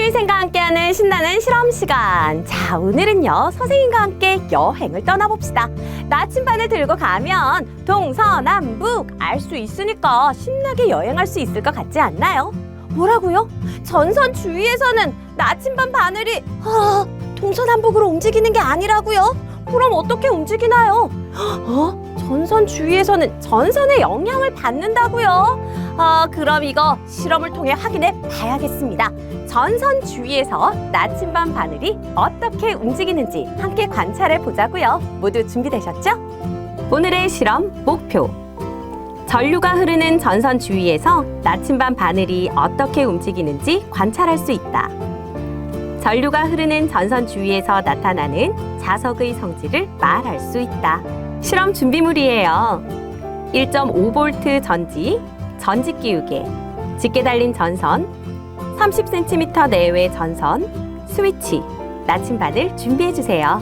선생님과 함께하는 신나는 실험 시간. 자, 오늘은요, 선생님과 함께 여행을 떠나봅시다. 나침반을 들고 가면 동서남북 알 수 있으니까 신나게 여행할 수 있을 것 같지 않나요? 뭐라고요? 전선 주위에서는 나침반 바늘이 아, 동서남북으로 움직이는 게 아니라고요? 그럼 어떻게 움직이나요? 어? 전선 주위에서는 전선의 영향을 받는다고요? 아, 그럼 이거 실험을 통해 확인해 봐야겠습니다. 전선 주위에서 나침반 바늘이 어떻게 움직이는지 함께 관찰해 보자고요. 모두 준비되셨죠? 오늘의 실험 목표. 전류가 흐르는 전선 주위에서 나침반 바늘이 어떻게 움직이는지 관찰할 수 있다. 전류가 흐르는 전선 주위에서 나타나는 자석의 성질을 말할 수 있다. 실험 준비물이에요. 1.5V 전지, 전지 끼우개, 짙게 달린 전선, 30cm 내외 전선, 스위치, 나침반을 준비해 주세요.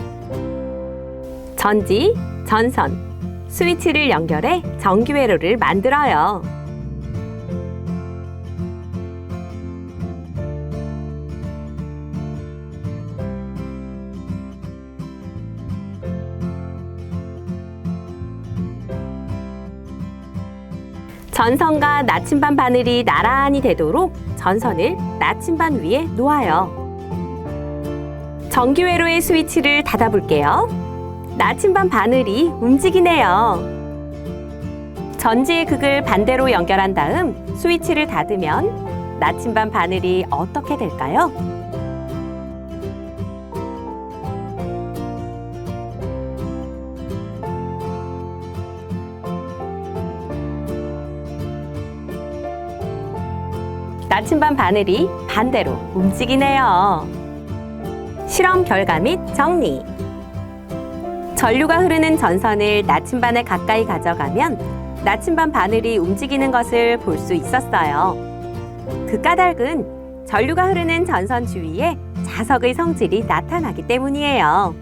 전지, 전선, 스위치를 연결해 전기 회로를 만들어요. 전선과 나침반 바늘이 나란히 되도록 전선을 나침반 위에 놓아요. 전기회로의 스위치를 닫아볼게요. 나침반 바늘이 움직이네요. 전지의 극을 반대로 연결한 다음 스위치를 닫으면 나침반 바늘이 어떻게 될까요? 나침반 바늘이 반대로 움직이네요. 실험 결과 및 정리. 전류가 흐르는 전선을 나침반에 가까이 가져가면 나침반 바늘이 움직이는 것을 볼 수 있었어요. 그 까닭은 전류가 흐르는 전선 주위에 자석의 성질이 나타나기 때문이에요.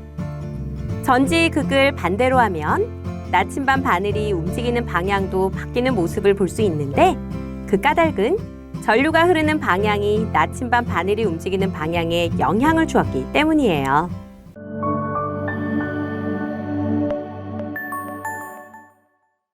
전지의 극을 반대로 하면 나침반 바늘이 움직이는 방향도 바뀌는 모습을 볼 수 있는데 그 까닭은 전류가 흐르는 방향이 나침반 바늘이 움직이는 방향에 영향을 주었기 때문이에요.